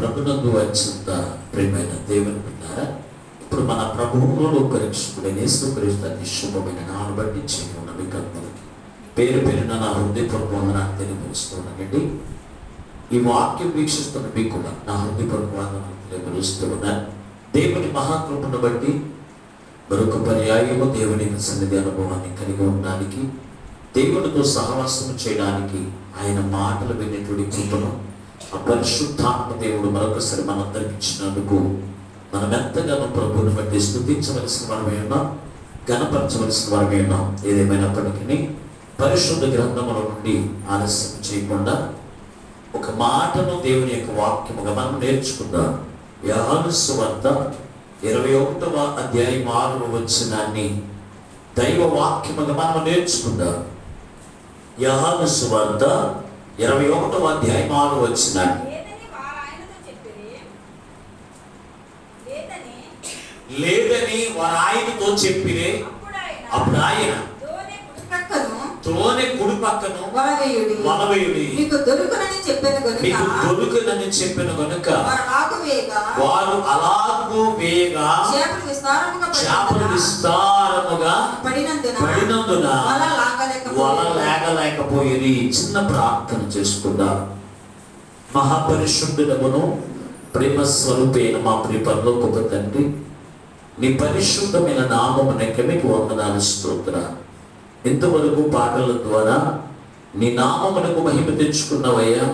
ప్రభునందు అత్యంత ప్రియమైన దేవుని ఉన్నారా ఇప్పుడు మన ప్రభువులో పరీక్షకుడైన యేసుక్రీస్తు అతి శుభమైన నాను బట్టి చేయనున్న మీకు అందరికీ పేరు పేరున నా హృదయపూర్వక వందనాన్ని తెలియపరుస్తున్నానండి ఈ వాక్యం వీక్షిస్తున్న మీకు కూడా నా హృదయపూర్వక వందనాన్ని తెలియపరుస్తూ ఉన్నాను దేవుని మహాకృపను బట్టి మరొక పర్యాయము దేవుని సన్నిధి అనుభవాన్ని కలిగి ఉండడానికి దేవునితో సహవాసం చేయడానికి ఆయన మాటలు వినేటువంటి కృపను ఆ పరిశుద్ధాత్మ దేవుడు మరొకసారి మనందరికి ఇచ్చినందుకు మనం ఎంతగానో ప్రభువుని బట్టి స్థుతించవలసిన వారమే ఉన్నాం గణపరచవలసిన వారమే ఉన్నాం. ఏదేమైనప్పటికీ పరిశుద్ధ గ్రంథముల నుండి ఆలస్యం చేయకుండా ఒక మాటను దేవుని యొక్క వాక్యముగా మనం నేర్చుకుందాం. యాను వద్ద ఇరవై ఒకటవ అధ్యాయం ఆరు వచ్చినాన్ని దైవ వాక్యముగా మనం నేర్చుకుందాం. యహాను వద్ద ఇరవై ఒకటవ అధ్యాయం ఆరు వచ్చినాన్ని లేదని వారు ఆయనతో చెప్పిరి. అప్పుడు ఆయన త్రోనె కుడి పక్కను వలవేయుడి. మీకు దొరుకునని చెప్పిన మీకు గనుక దొరుకునని చెప్పిన కనుక వారు అలాగూ చేపలు విస్తారముగా పడినందున వల వల లేకలేకపోయేది చిన్న ప్రార్థన చేసుకుందాం మహాపరిశుద్ధులమును ప్రేమ స్వరూపైన మా ప్రియ ఒక తండ్రి నీ పరిశుద్ధమైన నామమునకే మీకు వందనాలు స్తోత్ర ఇంతవరకు పాటల ద్వారా నీ నామమునకు మహిమ తెచ్చుకున్నవయ్యా.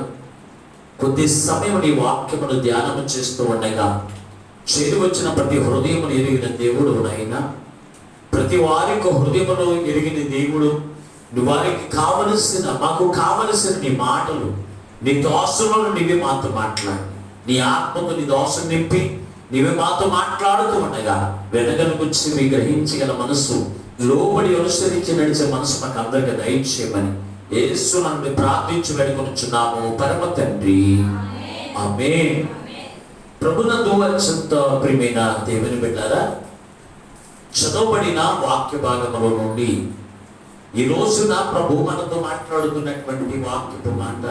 కొద్ది సమయం నీ వాక్యమును ధ్యానము చేస్తూ ఉండగా చేరి వచ్చిన ప్రతి హృదయమును ఎరిగిన దేవుడు నైనా ప్రతి వారికి హృదయమును ఎరిగిన దేవుడు నువ్వు వారికి కావలసిన మాకు కావలసిన నీ మాటలు నీ దోషములు నీవే మాతో మాట్లాడు. నీ ఆత్మకు నీ దోషం నింపి నీవే మాతో మాట్లాడుతూ ఉండగా వెనగనుకొచ్చి మీ గ్రహించగల మనసు లోబడి అనుసరించి నడిచే మనసు మాకు అందరికీ దయచేయమని యేసు నన్ను ప్రార్థించి వేడుకొనుచున్నాము. పరమ తండ్రి. ఆమె ప్రభునందు అత్యంత ప్రియమైన దేవుని బిడ్డారా చదవబడిన వాక్య భాగములో నుండి ఈ రోజున ప్రభు మనతో మాట్లాడుతున్నటువంటి వాక్యపు మాట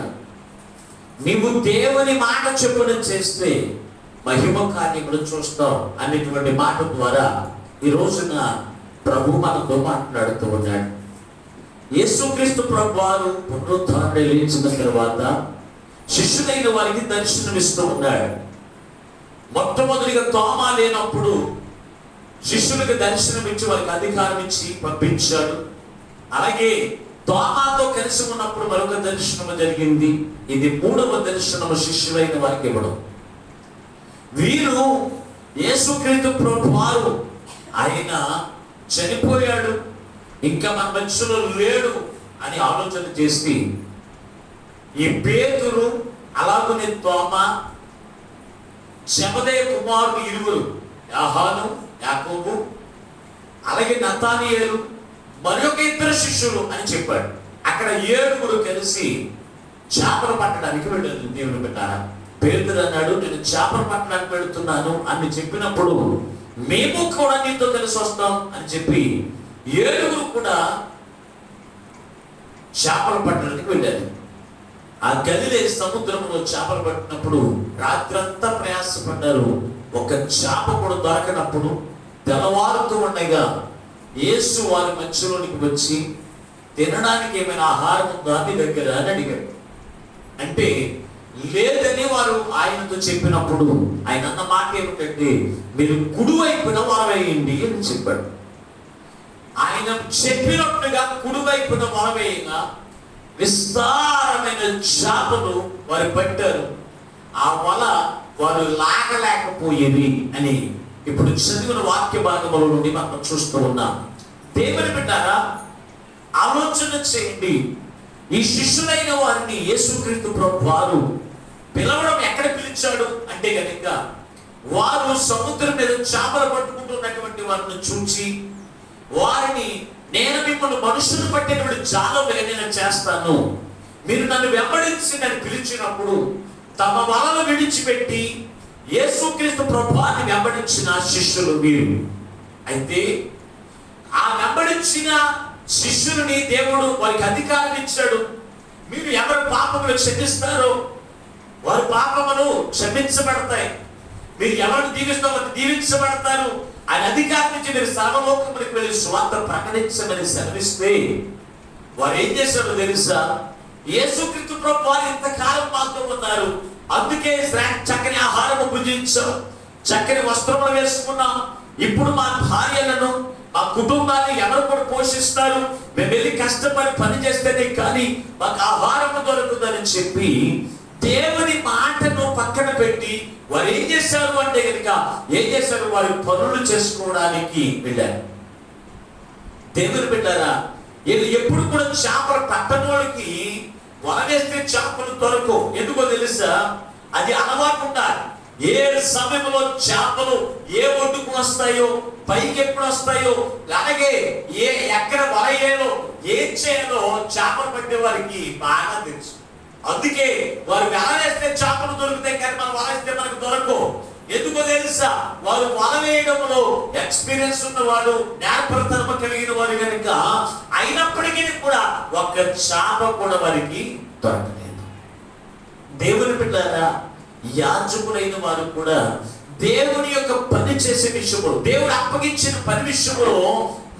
నీవు దేవుని మాట చెప్పున చేస్తే మహిమ కార్యములు చూస్తావు అనేటువంటి మాట ద్వారా ఈ రోజున ప్రభు మనతో మాట్లాడుతూ ఉన్నాడు. యేసుక్రీస్తు ప్రభు వారు పునరుద్ధరణ లేచిన తర్వాత శిష్యులైన వారికి దర్శనమిస్తూ ఉన్నాడు. మొట్టమొదటిగా తోమా లేనప్పుడు శిష్యులకు దర్శనం ఇచ్చి వారికి అధికారం ఇచ్చి పంపించాడు. అలాగే తోమాతో కలిసి ఉన్నప్పుడు మరొక దర్శనము జరిగింది. ఇది మూడవ దర్శనము శిష్యులైన వారికి ఇవ్వడం. వీరు యేసుక్రీస్తు ప్రభు వారు. ఆయన చనిపోయాడు. ఇంకా మన మనుషులు లేడు అని ఆలోచన చేసి ఈ పేతురు అలాగనే తోమ శమదే కుమారుడు ఇరువురు యాహాను యాకోబు అలాగే నతానియేలు మరొక ఇద్దరు శిష్యులు అని చెప్పాడు. అక్కడ ఏడుగురు కలిసి చేపలు పట్టడానికి వెళ్ళారు. దేవుని పెట్టారా పేదరు అన్నాడు నేను చేపలు పట్టడానికి వెళుతున్నాను అని చెప్పినప్పుడు మేము కూడా నీతో కలిసి వస్తాం అని చెప్పి ఏడుగురు కూడా చేపలు పట్టడానికి వెళ్ళారు. ఆ గదిలే సముద్రంలో చేపలు పట్టినప్పుడు రాత్రంతా ప్రయాసపడ్డారు. ఒక చేప కూడా దొరకనప్పుడు తెల్లవారుతూ ఉండగా యేసు వారి మధ్యలోనికి వచ్చి తినడానికి ఏమైనా ఆహారం ఉందా మీ దగ్గర అని అడిగాడు. అంటే లేదని వారు ఆయనతో చెప్పినప్పుడు ఆయన అన్న మాట ఏమిటంటే మీరు కుడివైపున వరవేయండి అని చెప్పాడు. ఆయన చెప్పినట్టుగా కుడివైపున వరవేయగా విస్తారమైన చేపలు వారు పట్టారు. ఆ వల వారు లాగలేకపోయేది అని ఇప్పుడు చదివిన వాక్య భాగముల నుండి మనం చూస్తూ ఉన్నాం. దేవుని బిడ్డారా ఆలోచన చేయండి. ఈ శిష్యులైన వారిని యేసుక్రీస్తు ప్రభు వారు పిలవడం ఎక్కడ పిలిచాడు? అంటే కనుక వారు సముద్రం మీద చేపలు పట్టుకుంటున్నటువంటి వారిని చూచి వారిని నేను మిమ్మల్ని మనుషులు పట్టినప్పుడు చాలా వేదన చేస్తాను. మీరు నన్ను వెంబడించి నన్ను పిలిచినప్పుడు తమ వలలు విడిచిపెట్టి యేసుక్రీస్తు ప్రభువాన్ని వెంబడించిన శిష్యులు మీరు అయితే ఆ వెంబడించిన శిష్యుని దేవుడు వారికి అధికారం ఇచ్చాడు. మీరు ఎవరు పాపములు క్షమిస్తారో వారి పాపములు క్షమించబడతాయి. మీరు ఎవరిని దీవిస్తారో వారిని దీవించబడతారు. ఆయన అధికారం నుంచి మీరు సర్వలోకములకు వెళ్ళి స్వార్థ ప్రకటించమని శ్రమిస్తే వారు ఏం చేశారో తెలుసా? యేసుక్రీస్తు ప్రభు వారు ఇంతకాలం మాతో ఉన్నారు. అందుకే చక్కని ఆహారము భుజించాం చక్కని వస్త్రములు వేసుకున్నాం. ఇప్పుడు మా భార్యలను మా కుటుంబాన్ని ఎవరు కూడా పోషిస్తారు? మేము వెళ్ళి కష్టపడి పని చేస్తేనే కానీ మాకు ఆహారం దొరుకుతుందని చెప్పి దేవుని మాటను పక్కన పెట్టి వారు ఏం చేశారు అంటే కనుక ఏం చేశారు? వారి పనులు చేసుకోవడానికి వెళ్ళారు. దేవుని బిడ్డారా వీళ్ళు ఎప్పుడు కూడా చేపలు పట్టని వలవేస్తే వల వేస్తే చేపలు దొరకవు ఎందుకో తెలుసా? అది అలవాటు ఉండాలి. ఏ సమయంలో చేపలు ఏ ఒడ్డుకు వస్తాయో పైకి ఎప్పుడు వస్తాయో అలాగే ఏ ఎక్కడ వల వేయాలో ఏం చేయాలో చేపలు పట్టే వారికి బాగా తెలుసు. అందుకే వారు వల వేస్తే చేపలు దొరుకుతాయి కానీ మనం వల మనకు దొరకవు. ఎందుకో తెలుసా? వారు వల వేయడంలో ఎక్స్పీరియన్స్ ఉన్నవాడు జ్ఞానప్రతనమ కలిగిన వారు కనుక అయినప్పటికీ కూడా ఒక్క చాప కూడా వారికి దొరకలేదు. దేవుని బిడ్డారా యాజకులైన వారు కూడా దేవుని యొక్క పని చేసే విషయంలో దేవుడు అప్పగించిన పని విషయంలో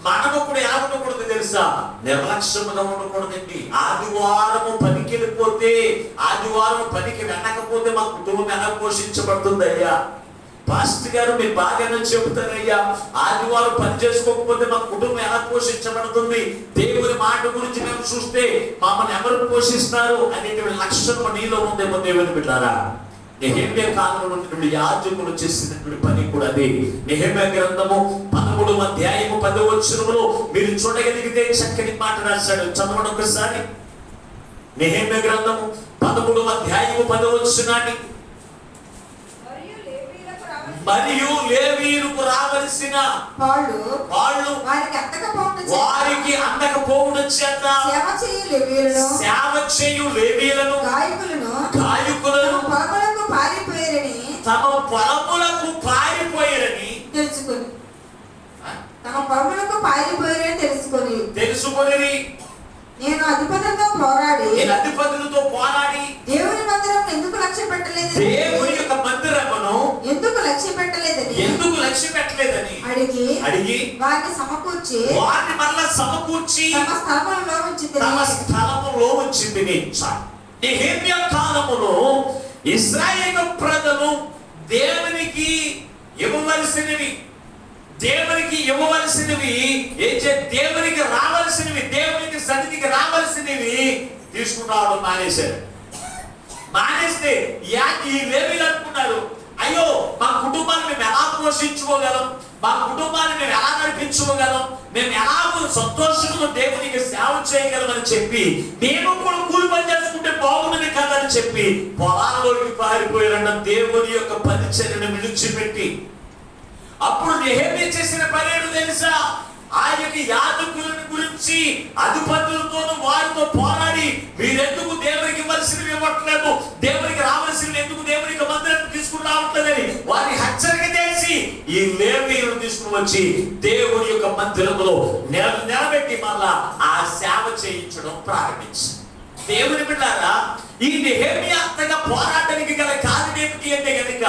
మనం కూడా ఎలా ఉండకూడదు తెలుసా? నిర్లక్ష్యంగా ఉండకూడదండి. ఆదివారము పనికి వెళ్ళిపోతే ఆదివారం పనికి వెళ్ళకపోతే మా కుటుంబం ఎలా పోషించబడుతుంది అయ్యా పాస్టర్ గారు మీరు బాగానే చెబుతారయ్యా ఆదివారం పని చేసుకోకపోతే మా కుటుంబం ఎలా పోషించబడుతుంది? దేవుని మాట గురించి మేము చూస్తే మమ్మల్ని ఎవరు పోషిస్తారు? అనేటువంటి లక్షణం నీలో ఉందేమో దేవుని బిడ్డారా? నెహెమ్య కాలంలో ఉన్నటువంటి యాజకులు చేసినటువంటి పని కూడా అదే. నెహెమ్య గ్రంథము పదమూడు అధ్యాయము పదవ వచనములో మీరు చూడగలిగితే చక్కని మాట రాశాడు. చదవండి ఒకసారి. నెహెమ్య గ్రంథము పదమూడు అధ్యాయము పదవ వచనాన్ని మరియు లేవీయులకు రావలసిన వాళ్ళు వాళ్ళు వారికి అందకపోవడం చేత సేవ చేయ లేవీయులను సేవ చేయు లేవీయులను గాయకులను గాయకులను తమ పొలములకు పారిపోయారని తెలుసుకొని. తెలుసుకొని నేను అధిపతులతో పోరాడి నేను అధిపతులతో పోరాడి. దేవుని మందిరం ఎందుకు లక్ష్య పెట్టలేదని దేవుని యొక్క మందిరమును ఎందుకు లక్ష్య పెట్టలేదని ఎందుకు లక్ష్య పెట్టలేదని అడిగి అడిగి వారిని సమకూర్చి వారిని మరలా సమకూర్చి తమ స్థలములలో ఉంచి తమ స్థలములో ఉంచింది నెహెమ్య కాలములో ఇస్రాయేల్ ప్రజలు దేవునికి ఇవ్వవలసినవి దేవునికి ఇవ్వవలసినవి ఏచే దేవునికి రావలసినవి దేవునికి సన్నిధికి రావలసినవి తీసుకురావడం మానేశారు. మానేస్తే యాకి ఈ లేవీలు అనుకున్నారు. అయ్యో మా కుటుంబాన్ని మేము ఎలా పోషించుకోగలం? మా కుటుంబాన్ని మేము ఎలా నడిపించుకోగలం? మేము ఎలా సంతోషంగా దేవునికి సేవ చేయగలం అని చెప్పి మేము కూడా కూలి పని చేసుకుంటే బాగుంది కదని చెప్పి పొలాల్లోకి పారిపోయారన్న దేవుని యొక్క పరిచర్యను విడిచిపెట్టి అప్పుడు నెహేమియా చేసిన పని తెలుసా? ఆ యొక్క గురించి అధిపతులతో వారితో పోరాడి మీరెందుకు దేవునికి ఇవ్వాల్సినవి ఇవ్వట్లేదు? దేవునికి రావాల్సినవి ఎందుకు దేవునికి మందిరం తీసుకుని రావట్లేదని వారిని హెచ్చరిక చేసి ఈ లేవీయులను తీసుకుని వచ్చి దేవుని యొక్క మందిరంలో నిల నిలబెట్టి మళ్ళా ఆ సేవ చేయించడం ప్రారంభించి దేవుని బిడ్డారా ఈ నెహేమియా అంతగా పోరాటానికి గల కారణం ఏమిటి అంటే కనుక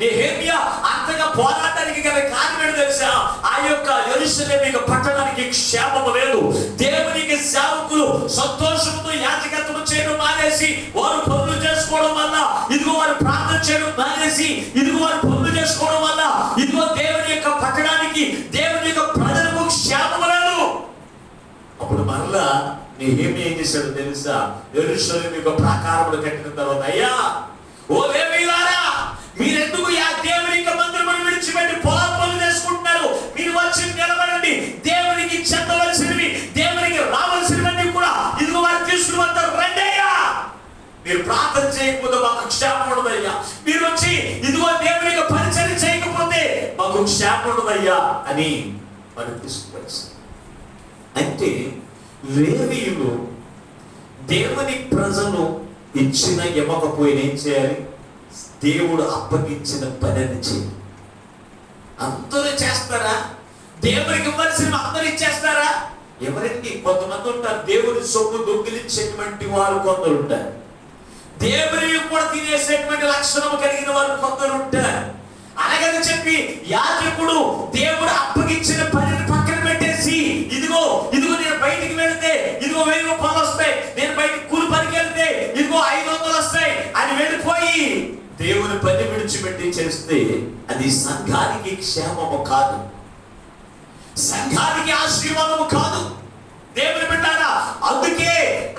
నెహేమియా అంతగా పోరాటానికి గల కారణం తెలుసా? ఆ యొక్క యెరూషలేము యొక్క పట్టణానికి క్షేమము లేదు. దేవునికి సేవకులు సంతోషంతో యాచకత్వం చేయడం మానేసి వారు పనులు చేసుకోవడం వల్ల ఇదిగో వారు ప్రార్థన చేయడం మానేసి ఇదిగో వారు పనులు చేసుకోవడం వల్ల ఇదిగో దేవుని యొక్క పట్టణానికి దేవుని యొక్క ప్రజలకు క్షేమము లేదు. అప్పుడు మరలా ఏమి ఏం చేశాడు తెలుసా? ఎరుషులు మీకు ప్రాకారములు కట్టిన తర్వాత అయ్యా ఓ లేవీలారా మీరెందుకు ఆ దేవుని యొక్క మందిరమును విడిచిపెట్టి పొలం పనులు చేసుకుంటున్నారు? మీరు వచ్చి నిలబడండి. దేవునికి చెందవలసినవి దేవునికి రావాల్సినవన్నీ కూడా ఇదిగో వారు తీసుకుని వస్తారు. రండయ్యా! మీరు ప్రార్థన చేయకపోతే మాకు క్షేమం ఉండదయ్యా. మీరు వచ్చి ఇదిగో దేవుని యొక్క పరిచయం చేయకపోతే మాకు క్షేమం ఉండదయ్యా అని వారు తీసుకువచ్చారు అంటే లేవీయులు దేవుని ప్రజలు ఇచ్చిన ఇవ్వకపోయిన ఏం చేయాలి? దేవుడు అప్పగించిన పనిని చేయాలి. అందరూ చేస్తారా? దేవునికి ఇవ్వాల్సిన అందరూ ఇచ్చేస్తారా? ఎవరండి కొంతమంది ఉంటారు దేవుని సొమ్ము దొంగిలించేటువంటి వారు కొందరు ఉంటారు. దేవుని కూడా తినేసేటువంటి లక్షణం కలిగిన వారు కొందరు ఉంటారు. అలాగని చెప్పి యాజకుడు దేవుడు అప్పగించిన పనిని దేవుని పని విడిచిపెట్టి చేస్తే అది సంఘానికి క్షేమము కాదు. సంఘానికి ఆశీర్వాదము కాదు. దేవుని పెట్టారా అందుకే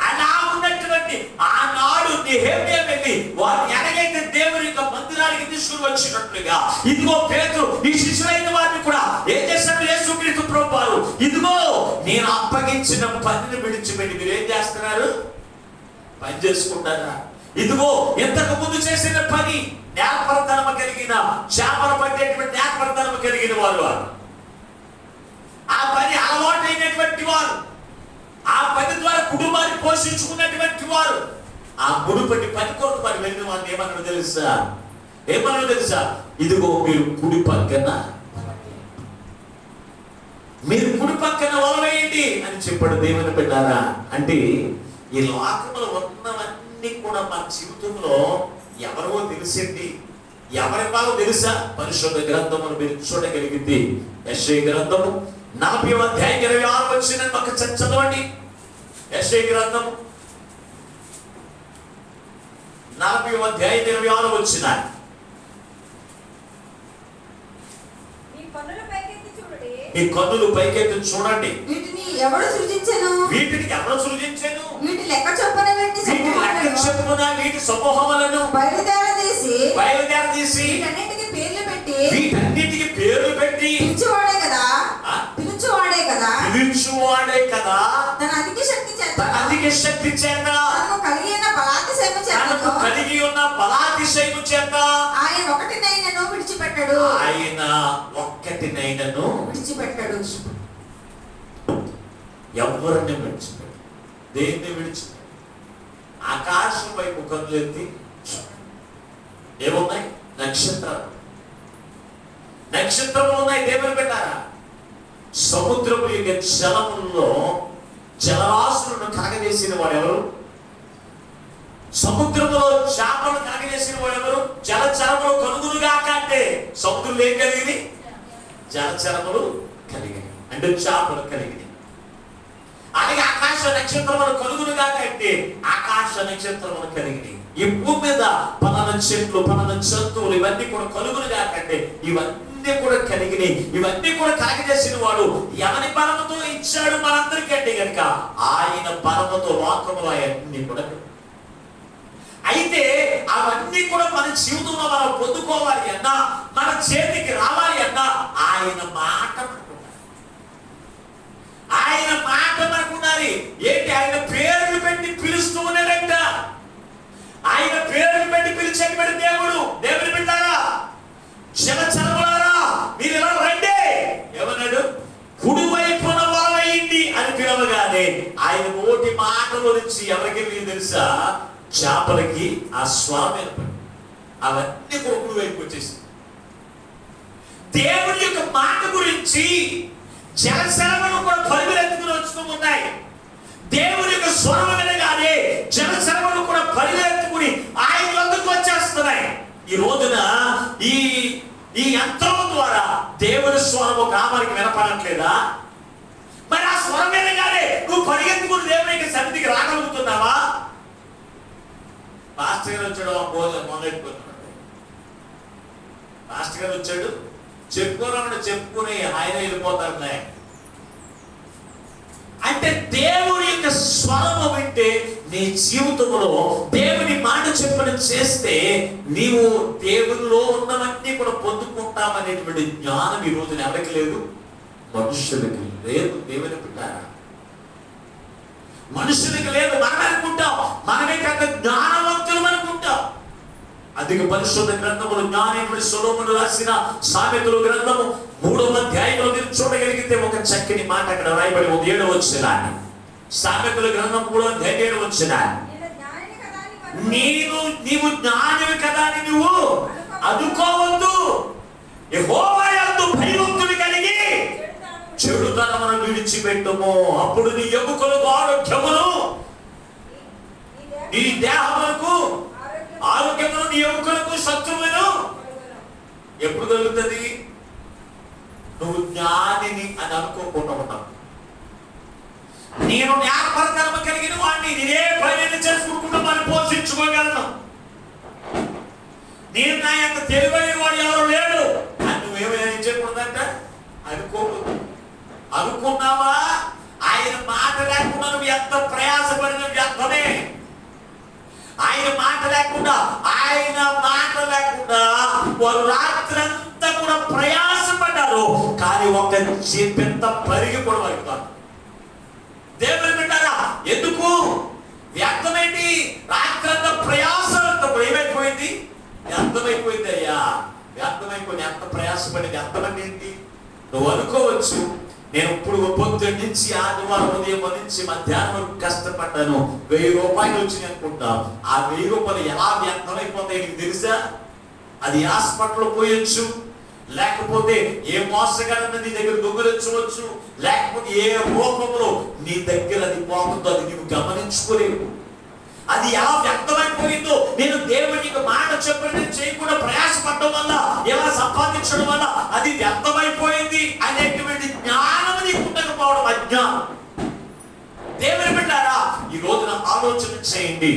అలా ఉన్నటువంటి ఆనాడు నిహేమ్య వెళ్ళి వారు ఎలాగైతే దేవుని యొక్క మందిరానికి తీసుకుని వచ్చినట్లుగా ఇదిగో పేరు ఈ శిష్యులైన వారిని కూడా ఏం చేశారు యేసుక్రీస్తు ప్రభువారు? ఇదిగో నేను అప్పగించిన పనిని విడిచిపెట్టి మీరు ఏం చేస్తున్నారు? పని చేసుకుంటారా? ఇదిగో ఇంతకు ముందు చేసిన పని న్యాయపరతనమ కలిగిన చేపలు పట్టేటువంటి న్యాయపరతనమ కలిగిన వారు వారు. ఆ పని అలవాటైనటువంటి వారు. ఆ పని ద్వారా కుటుంబాన్ని పోషించుకున్నటువంటి వారు. ఆ మునుపటి పని కొరకు మరి వెళ్ళిన వారిని ఏమన్నా తెలుసా? ఏమన్నా తెలుసా? ఇదిగో మీరు కుడి పక్కన మీరు కుడి పక్కన వలవేయండి అని చెప్పాడు దేవుని పెట్టారా అంటే ఈ లోకంలో ఉన్నవన్నీ కూడా మన జీవితంలో ఎవరో తెలిసింది ఎవరి వాళ్ళో తెలుసా? పరిశుద్ధ గ్రంథమును మీరు చూడగలిగింది. యశ్వ గ్రంథము నలభై అధ్యాయం ఇరవై ఆరు వచ్చిన ఒక చదవండి. యశ్వ గ్రంథము నలభై అధ్యాయం ఇరవై ఆరు వచ్చిన. ఈ కన్నులు పైకెత్తి చూడండి. వీటిని ఎవడు సృజించెను? వీటిని ఎవరు సృజించాను? వీటి లెక్క చెప్పున వీటి సమూహములను బయలుదేరదీసి బయలుదేరదీసి వీటన్నిటికీ పేర్లు పెట్టి వీటన్నిటికి పేర్లు పెట్టి పిలుచువాడే కదా? పిలుచువాడే కదా? పిలుచువాడే కదా? తన అధిక శక్తి చేత తన అధిక శక్తి చేత తనకు కలిగిన బలాతిశయము తనకు చేతను కలిగి ఉన్న బలాతిశయము చేత ఆయన ఒకటినైనను విడిచిపెట్టడు. ఆయన ఒక్కటినైనను విడిచిపెట్టడు. ఎవరిని విడిచిపెట్టు? దేన్ని విడిచిపెట్టు? ఆకాశం వైపు కనులెత్తి ఏమున్నాయి? నక్షత్రాలు. నక్షత్రములు ఉన్నాయి దేవుని పెట్టారా సముద్రము యొక్క జలములో జలరాశులను కాగజేసిన వాడు ఎవరు సముద్రంలో చేపలు కాగజేసిన వాడు ఎవరు జలచరములు కనుగులుగా అంటే సముద్రంలో ఏం కలిగింది జలచరములు కలిగినాయి అంటే చేపలు కలిగినాయి అలాగే ఆకాశ నక్షత్రములు కలుగునుగా కంటే ఆకాశ నక్షత్రములు కలిగినాయి ఈ భూమి మీద పలాన చెట్లు పలాన జంతువులు ఇవన్నీ కూడా కలుగునుగా కంటే ఇవన్నీ కూడా కలిగినాయి ఇవన్నీ కూడా కలిగజేసిన వాడు ఎవరి బలముతో ఇచ్చాడు మనందరికీ అంటే కనుక ఆయన బలముతో లోకములు అవన్నీ కూడా అయితే అవన్నీ కూడా మన జీవితంలో మనం పొందుకోవాలి అన్నా మన చేతికి రావాలి అన్నా ఆయన మాట ఆయన మాట మనకు ఉండాలి ఏంటి? ఆయన పేర్లు పెట్టి పిలుస్తూ ఉన్నాడంట. ఆయన పేర్లు పెట్టి పిలిచేటువంటి దేవుడు. దేవుని బిడ్డారా జలచరములారా మీరు ఎలా రండి. ఏమన్నాడు? కుడివైపున వరమైంది అని పిలవగానే ఆయన నోటి మాట గురించి ఎవరికి మీకు తెలుసా? చేపలకి ఆ స్వామి అవన్నీ కూడా కుడి వైపు వచ్చేసి దేవుడి యొక్క మాట గురించి జలశరములు కూడా పరిగెత్తుకుని వస్తూ ఉన్నాయి దేవుని యొక్క స్వరం వినగానే జలశరములు కూడా పరిగెత్తుకుని ఆయన వద్దకు వచ్చేస్తున్నాయి. ఈ రోజున ఈ ఈ యంత్రం ద్వారా దేవుని స్వరము గ్రామానికి వినపడట్లేదా? మరి ఆ స్వరం వినగానే నువ్వు పరిగెత్తుకుని దేవుని యొక్క సన్నిధికి రాగలుగుతున్నావా? మాస్టర్ గారు వచ్చాడు ఆ భోజనం మొదలెట్టుకున్నాడు మాస్టర్ గారు వచ్చాడు చెప్పుకోనప్పుడు చెప్పుకుని ఆయన వెళ్ళిపోతాడు అంటే దేవుడి యొక్క స్వరము వింటే నీ జీవితంలో దేవుని మాట చెప్పని చేస్తే నీవు దేవునిలో ఉన్నవన్నీ కూడా పొందుకుంటామనేటువంటి జ్ఞానం ఈ రోజున ఎవరికి లేదు? మనుషులకి లేదు. దేవుని పుట్టారా మనుషులకి లేదు. మనం అనుకుంటాం మనమే కాక జ్ఞానం అధిక పరిశుద్ధ గ్రంథములు జ్ఞానేటువంటి సొలోమును రాసిన సామెతలు గ్రంథము మూడవ అధ్యాయంలో మీరు చూడగలిగితే ఒక చక్కని మాట అక్కడ రాయబడి ఉంది. ఏడు వచ్చిన సామెతల గ్రంథం మూడవ అధ్యాయం ఏడు వచ్చిన నీవు నీవు జ్ఞానివి కదా అని నువ్వు అదుకోవద్దు యెహోవా భయభక్తులు కలిగి చెడుతనమును విడిచిపెట్టుము. అప్పుడు నీ ఎముకలకు ఆరోగ్యమును నీ దేహములకు ఆరోగ్యమును నీ ఎముకలకు శత్రువును ఎప్పుడు కలుగుతుంది? నువ్వు జ్ఞానిని అని అనుకోకుండా ఉన్నావు నేను జ్ఞాపకర్మ కలిగిన వాడిని నేనే పని చేసుకుని మనం పోషించుకోగలను నేను నా యొక్క తెలివైన వాడు ఎవరు లేడు అని నువ్వేమైనా చెప్పకూడదంట? అనుకోకూడదు అనుకున్నావా? ఆయన మాట లేకుండా నువ్వు ఎంత ప్రయాసపడిన వ్యర్థమే. ఆయన మాట లేకుండా ఆయన మాట లేకుండా వారు రాత్రంతా కూడా ప్రయాసపడ్డారు. కానీ ఒక పెద్ద పరిగి కూడా వారికి దేవుని పెట్టారా ఎందుకు? వ్యర్థమేంటి? రాత్రంతా ప్రయాసంతో ఏమైపోయింది వ్యర్థమైపోయింది అయ్యా. వ్యర్థమైపోయింది. ఎంత ప్రయాసపడి వ్యర్థమండి నువ్వు అనుకోవచ్చు. నేను ఇప్పుడు పొద్దు నుంచి ఆదివారం ఉదయం నుంచి మధ్యాహ్నం కష్టపడ్డాను. వెయ్యి రూపాయలు వచ్చినాయి అనుకుంటా. ఆ వెయ్యి రూపాయలు ఎలా వ్యర్థమైపోతాయి నీకు తెలుసా? అది హాస్పిటల్ పోయొచ్చు. లేకపోతే ఏ మోసగాడన్న నీ దగ్గర దొంగలించవచ్చు. లేకపోతే ఏ రూపంలో నీ దగ్గర అది పోతుందో అది నీవు గమనించుకోలేవు. అది ఎలా వ్యక్తమైపోయిందో నేను దేవుడికి మాట చెప్పడం చేయకుండా చదవడం వల్ల ఎలా సంపాదించడం వల్ల అది వ్యర్థమైపోయింది అనేటువంటి జ్ఞానం నీకు ఉండకపోవడం అజ్ఞానం. దేవుని బిడ్డారా ఈ రోజున ఆలోచన చేయండి.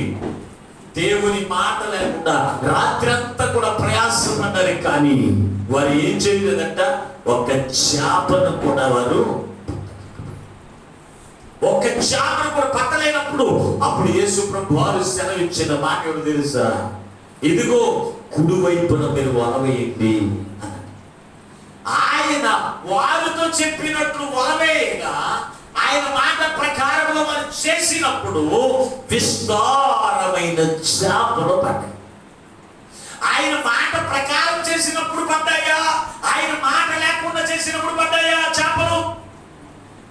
దేవుని మాట లేకుండా రాత్రంతా కూడా ప్రయాసపడ్డారు కానీ వారు ఏం చేయలేదంట? ఒక చేపను కూడా వారు ఒక చేపను కూడా పట్టలేనప్పుడు అప్పుడు యేసు ప్రభు వారు సెలవిచ్చిన మాట ఏమిటో తెలుసా? ఇదిగో కుడివైపున మీరు వలవేయండి ఆయన వారితో చెప్పినట్లు వలవేయగా ఆయన మాట ప్రకారంలో మనం చేసినప్పుడు విస్తారమైన చేపలు పడ్డాయి. ఆయన మాట ప్రకారం చేసినప్పుడు పడ్డాయా? ఆయన మాట లేకుండా చేసినప్పుడు పడ్డాయా చేపలు?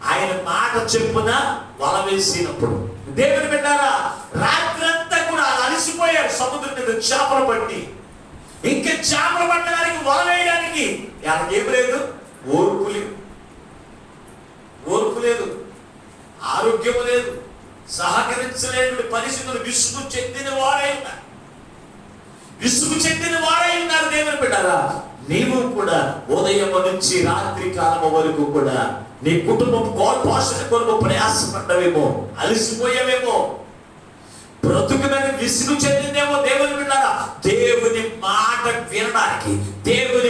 ఆయన మాట చెప్పున వల వేసినప్పుడు. దేవుని పెట్టారా రాత్రంతా అలసిపోయారు సముద్రం మీద చేపలు పట్టి. ఇంకా చేపలు పట్టడానికి వల వేయడానికి వాళ్ళకి ఏం లేదు? ఓర్పు లేదు. ఓర్పు లేదు. ఆరోగ్యము లేదు. సహకరించలేని పరిస్థితులు విసుగు చెందిన వారై ఉన్నారు. విసుగు చెందిన వారై ఉన్నారు దేవుని బిడ్డారా. నీవు కూడా ఉదయం నుంచి రాత్రి కాలం వరకు కూడా నీ కుటుంబం కోల్పోషణ కొరకు ప్రయాసపడ్డవేమో అలసిపోయావేమో. బ్రతుకు మీద విసుగు చెందిందేమో దేవుని విన్నారా దేవుని మాట వినడానికి దేవుని